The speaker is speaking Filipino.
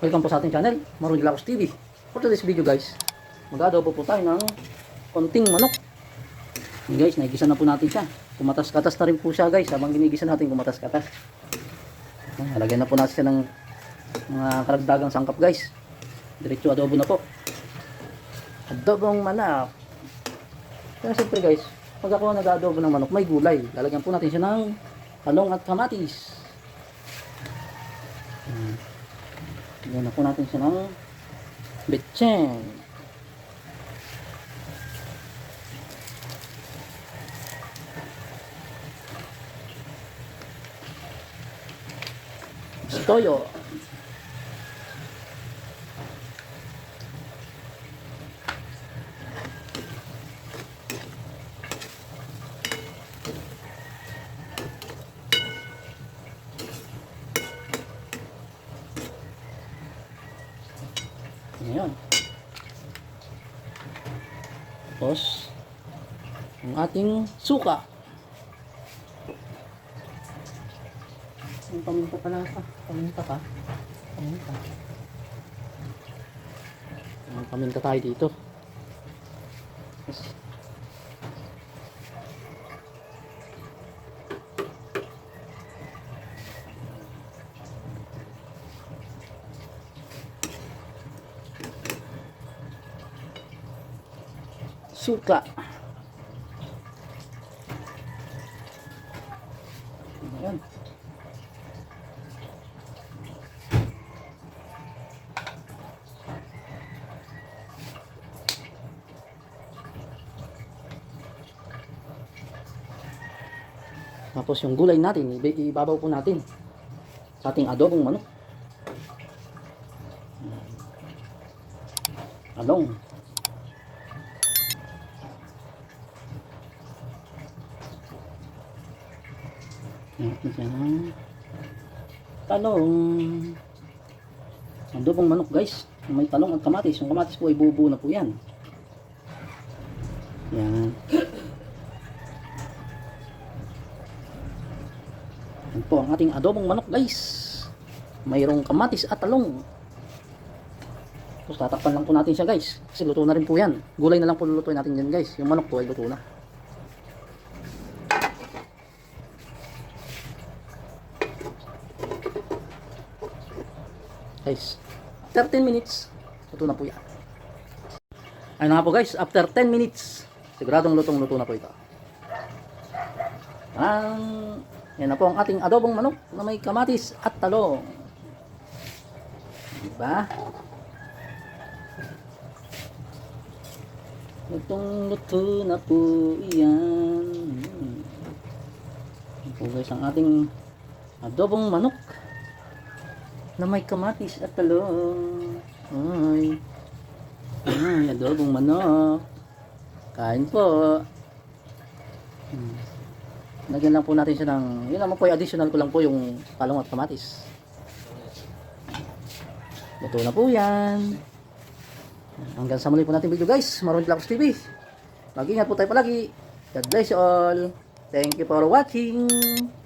Welcome po sa ating channel, Marun Lacos TV. For today's video guys, mag-adobo po tayo ng konting manok. Yan guys, nagigisa na po natin siya. Kumatas-katas na rin po siya guys, habang ginigisa natin kumatas-katas. Yan, Halagyan na po natin siya ng mga karagdagang sangkap guys. Diretso adobo na po. Adobong manok. Kaya siyempre guys, pag ako nag-adobo ng manok, may gulay. Lalagyan po natin siya ng talong at kamatis. Hmm. Lagyan na po natin siya ng betchen. Toyo. Ayan. Tapos, ang ating suka. Ang paminta pala pa. Paminta ka. Paminta. Ang paminta tayo dito. Suka. Ayan. Tapos yung gulay natin, iba- ibabaw po natin sa ating adobong manok. Along. Ng talong. Adobong manok guys. May talong at kamatis. Yung kamatis po ay bubuo na po yan. Yan. Yan po ang ating adobong manok guys. Mayroong kamatis at talong. Tapos tatakpan lang po natin siya guys. Kasi luto na rin po yan. Gulay na lang po lulutuin natin yan guys. Yung manok po ay luto na. Guys, 13 minutes. Luto na po yan. Ayun nga po guys, after 10 minutes, siguradong lutong-luto na po ito. Ang, yan na po ang ating adobong manok na may kamatis at talong. Diba? Lutong-luto na po yan. Yan po guys, ang ating adobong manok na may kamatis at talong. Ay. Ay, adobong manok. Kain po. Hmm. Lang po natin siya ng, yun naman po, additional ko lang po yung talong at kamatis. Luto na po yan. Hanggang sa muli po natin video guys. Maroon Lacos TV. Mag-ingat po tayo palagi. God bless you all. Thank you for watching.